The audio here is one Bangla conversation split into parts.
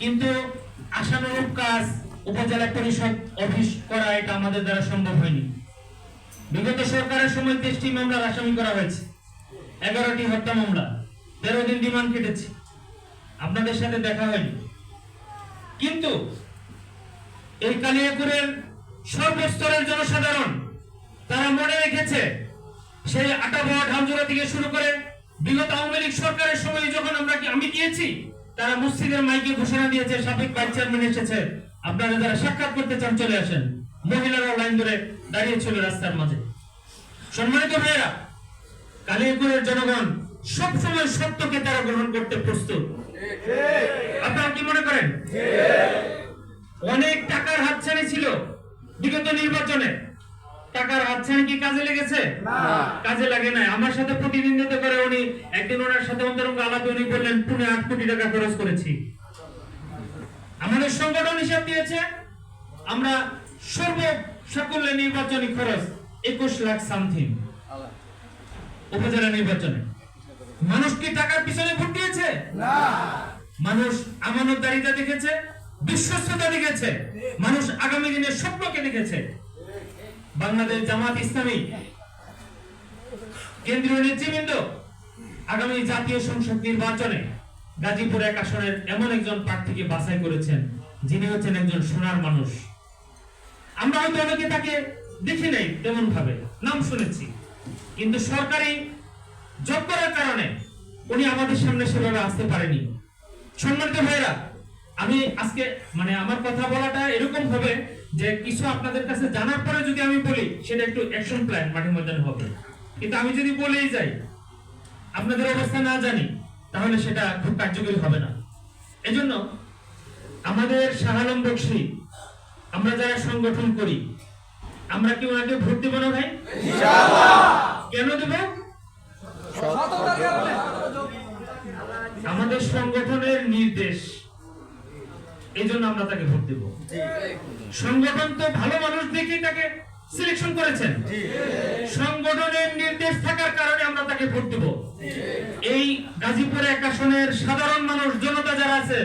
কিন্তু আশানুরূপ কাজ উপজেলা পরিষদ অফিস করা এটা আমাদের দ্বারা সম্ভব হয়নি। বিগত সরকারের সময় তেইশটি মামলার আসামি করা হয়েছে। এগারোটি হত্যা মামলা, তেরো দিন রিমান্ড কেটেছে। আপনাদের সাথে দেখা হয়নি। কিন্তু এই কালিয়াকুরের সর্বস্তরের জনসাধারণ তারা মনে রেখেছে, সেই আটা আটাবোয়া ঢামজোড়া থেকে শুরু করে বিগত আওয়ামী লীগ সরকারের সময় যখন আমরা আমি গিয়েছি তারা মসজিদের মাইকে ঘোষণা দিয়েছে, সাবেক ভাইস চেয়ারম্যান এসেছে। আপনারা যারা সাক্ষাৎ করতে চান চলে আসেন। মহিলারা লাইন ধরে দাঁড়িয়ে ছিল রাস্তার মাঝে। সম্মানিত ভাইয়েরা কালিয়াকুরের জনগণ সব সময় সত্যকে তারা গ্রহণ করতে প্রস্তুত। আপনারা কি মনে করেন? অনেক টাকার হাতছানি ছিল বিগত নির্বাচনে। টাকার হাতছানি কি কাজে লেগেছে? কাজে লাগে নাই। আমার সাথে প্রতিদ্বন্দ্বিতা করে উনি একদিন ওনার সাথে অন্তরঙ্গ আলাপে উনি বললেন পুনে আট কোটি টাকা খরচ করেছি। আমাদের সংগঠন হিসাব দিয়েছে আমরা সর্ব সাকল্যে নির্বাচনী খরচ একুশ লাখ সামথিং উপজেলা নির্বাচনে। মানুষ কি টাকার পিছনে ভোট দিয়েছে? মানুষ আমানতদারিতা দেখেছে বিশ্বস্ততা দেখেছে মানুষ আগামী দিনের স্বপ্নকে দেখেছে। বাংলাদেশ জামাত ইসলামী। কেন্দ্রীয় নেতৃবৃন্দ, আগামী জাতীয় সংসদ নির্বাচনে গাজীপুর এক আসনের এমন একজন প্রার্থীকে বাছাই করেছেন, যিনি হচ্ছেন একজন সোনার মানুষ। আমরা হয়তো অনেকে তাকে দেখি নাই তেমন ভাবে নাম শুনেছি। কিন্তু সরকারি জব করার কারণে উনি আমাদের সামনে সেভাবে আসতে পারেনি। সম্মানিত ভাইরা আমি আজকে মানে আমার কথা বলাটা এরকম হবে যে কিছু আপনাদের কাছে জানার পরে যদি আমি বলি সেটা একটু অ্যাকশন প্ল্যান মাঠে ময়দানে হবে। কিন্তু আমি যদি বলেই যাই আপনাদের অবস্থা না জানি তাহলে সেটা খুব কার্যকরী হবে না। এজন্য আমাদের শাহ আলম বক্সি আমরা যারা সংগঠন করি আমরা কি ওনাকে ভোট দেবো না ভাই? কেন দেবো? আমাদের সংগঠনের নির্দেশ এই জন্য আমরা তাকে ভোট দেব। সংগঠন তো ভালো মানুষ দেখেই তাকে সিলেকশন করেছেন। সংগঠনের নির্দেশ থাকার কারণে আমরা তাকে ভোট দেব। এই গাজীপুর এক আসনের সাধারণ মানুষ জনতা যারা আছে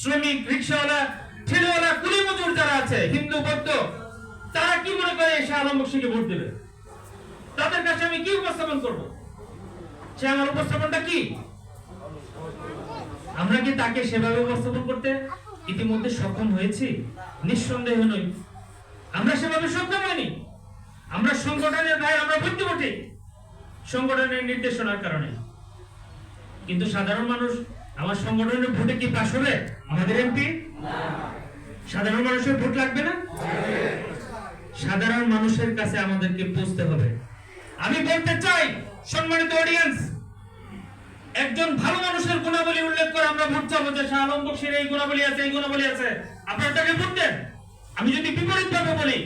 শ্রমিক রিক্সাওয়ালা ঠেলেওয়ালা কুলি মজুর যারা আছে হিন্দু বৌদ্ধ তারা কি মনে করে এসে আলম বক্সিকে ভোট দেবে? তাদের কাছে আমি কি উপস্থাপন করব? সে আমার উপস্থাপনটা কি? আমরা কি তাকে সেভাবে উপস্থাপন করতে ইতিমধ্যে সক্ষম হয়েছি, নিঃসন্দেহ নই। আমরা সেভাবে সক্ষম হয়নি আমরা সংগঠনের ভাই আমরা বুঝতে বটে, সংগঠনের নির্দেশনার কারণে। কিন্তু সাধারণ মানুষ, আমার সংগঠনের ভোটে কি পাশ হবে? আমাদের এমপি? সাধারণ মানুষের ভোট লাগবে না? সাধারণ মানুষের কাছে আমাদেরকে পৌঁছতে হবে। আমি বলতে চাই, সম্মানিত অডিয়েন্স একজন ভালো মানুষের গুণাবলী উল্লেখ করে আমরা ভোট চাবো যে শাহ আলম বক্সির এই গুণাবলী আছে, এই গুণাবলী আছে। আপনারা তাকে ভোট দেন আমি যদি বিপরীত ভাবে বলি,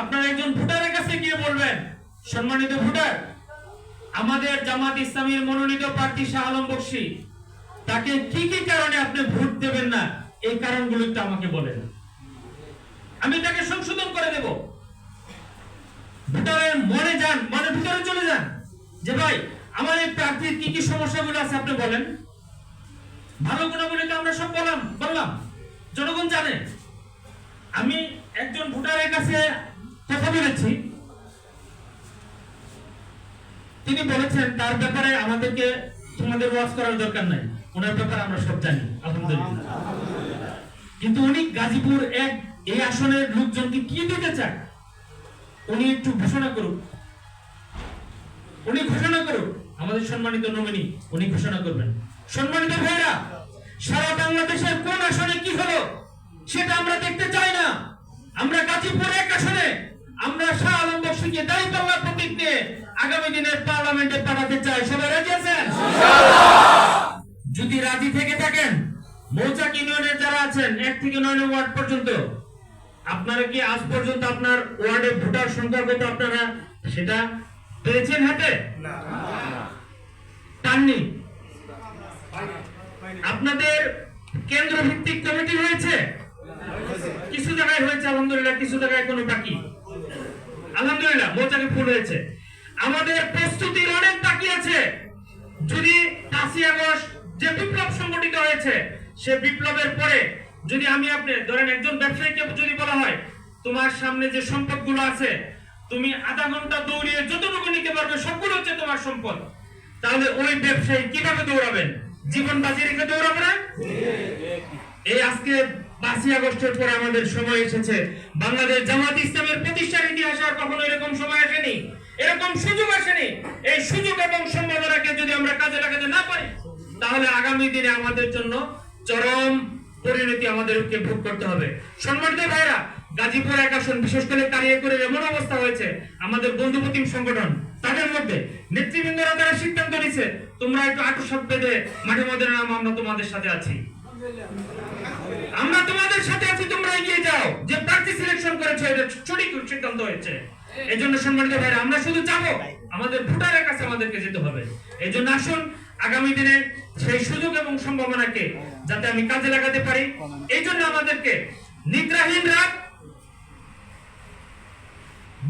আপনারা একজন ভোটারের কাছে গিয়ে বলবেন, সম্মানিত ভোটার, আমাদের জামাত ইসলামীর মনোনীত প্রার্থী শাহ আলম বক্সি, তাকে কি কি কারণে আপনি ভোট দেবেন না, এই কারণগুলো একটু আমাকে বলেন। আমি তাকে সংশোধন করে দেব। ভোটারের মনে যান, মনে ভিতরে চলে যান। যে ভাই এই প্রার্থীর কি কি সমস্যাগুলো আছে আপনি বলেন। ভালো গুণাবলী তো আমরা সব বললাম বললাম। জনগণ জানে। আমি একজন ভোটারের কাছে কথা বলেছি। তিনি বলেছেন, তার ব্যাপারে আমাদেরকে, তোমাদের ওয়াজ করার দরকার নাই। ওনার ব্যাপারে আমরা সব জানি, আলহামদুলিল্লাহ। কিন্তু উনি গাজীপুর এক এই আসনের লোকজনকে কি দিতে চায় উনি একটু ঘোষণা করুক। উনি ঘোষণা করুক। আমাদের সম্মানিত নমিনি, উনি ঘোষণা করবেন। সম্মানিত ভাইরা সারা বাংলাদেশের কোন আসনে কি হলো সেটা আমরা দেখতে চাই না। আমরা গাজীপুর এক আসনে, আমরা শাহ আলম বক্সিকে দাঁড়িপাল্লা প্রতীক নিয়ে আগামী দিনের পার্লামেন্টে পাঠাতে চাই। সবাই রাজি আছেন? যদি রাজি থেকে থাকেন, মৌচাক ইউনিয়নের যারা আছেন, এক থেকে নয় নম্বর ওয়ার্ড পর্যন্ত, আপনারা কি আজ পর্যন্ত আপনার ওয়ার্ডে ভোটার সংখ্যা কত আপনারা সেটা পেয়েছেন হাতে? পাননি? আপনাদের কেন্দ্র ভিত্তিক কমিটি হয়েছে? কিছু জায়গায় হয়েছে, আলহামদুলিল্লাহ, কিছু জায়গায় কোনো বাকি। আলহামদুলিল্লাহ মোচাকে ফুল হয়েছে। আমাদের প্রস্তুতির অনেক বাকি আছে। যদি পাঁচই আগস্ট যে বিপ্লব সংগঠিত হয়েছে, সে বিপ্লবের পরে যদি আমি আপনি, ধরেন একজন ব্যবসায়ীকে যদি বলা হয়, তোমার সামনে যে সম্পদগুলো আছে, তুমি আধা ঘণ্টা দৌড়িয়ে যতটুকু নিতে পারবে, সবগুলো হচ্ছে তোমার সম্পদ। তাহলে ওই ব্যবসায়ী কীভাবে দৌড়াবেন? জীবন বাজি রেখে দৌড়াবে না? এই আজকে পাঁচই আগস্টের পরে আমাদের সময় এসেছে। বাংলাদেশ জামাত ইসলামের প্রতিষ্ঠার ইতিহাসে আর কখনো এরকম সময় আসেনি। এরকম সুযোগ আসেনি। এই সুযোগ এবং সম্ভাবনাকে যদি আমরা কাজে লাগাতে না পারি, তাহলে আগামী দিনে আমাদের জন্য চরম পরিণতি আমাদেরকে ভোগ করতে হবে। সম্মানিত ভাইরা, গাজীপুর এক আসন বিশেষ করে কালিয়াকুরের এমন অবস্থা হয়েছে। আমাদের বন্ধুপ্রতিম সংগঠন তাদের মধ্যে নেতৃবৃন্দরা তারা সিদ্ধান্ত নিছে তোমরা একটু আটু সব বেঁধে মাঠে মধ্যে নাম, আমরা তোমাদের সাথে আছি। আমরা তোমাদের সাথে আছি, তোমরা এগিয়ে যাও। যে প্রার্থী সিলেকশন করেছে, এটা সঠিক সিদ্ধান্ত হয়েছে। এই জন্য সম্মানিত ভাইরা আমরা শুধু যাব আমাদের ভোটারের কাছে আমাদেরকে যেতে হবে। এই জন্য আসুন, আগামী দিনে সেই সুযোগ এবং সম্ভাবনাকে যাতে আমি কাজে লাগাতে পারি। এই জন্য আমাদেরকে নিদ্রাহীন রাত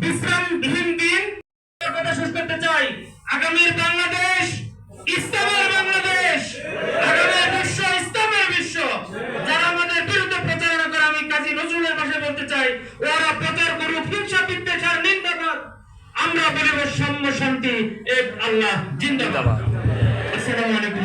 বিশ্রামহীন দিন আগামীর বাংলাদেশ বাংলাদেশ আগামীর বিশ্ব বিশ্ব। যারা আমাদের বিরুদ্ধে প্রচারণা করে, আমি কাজী নজরুলের বলতে চাই, ওরা প্রচার করুক, হিংসা বিদ্বেষার নিন্দাবাদ আমরা বলিব সাম্য শান্তি, এক আল্লাহ, জিন্দাবাদ। আসসালামু আলাইকুম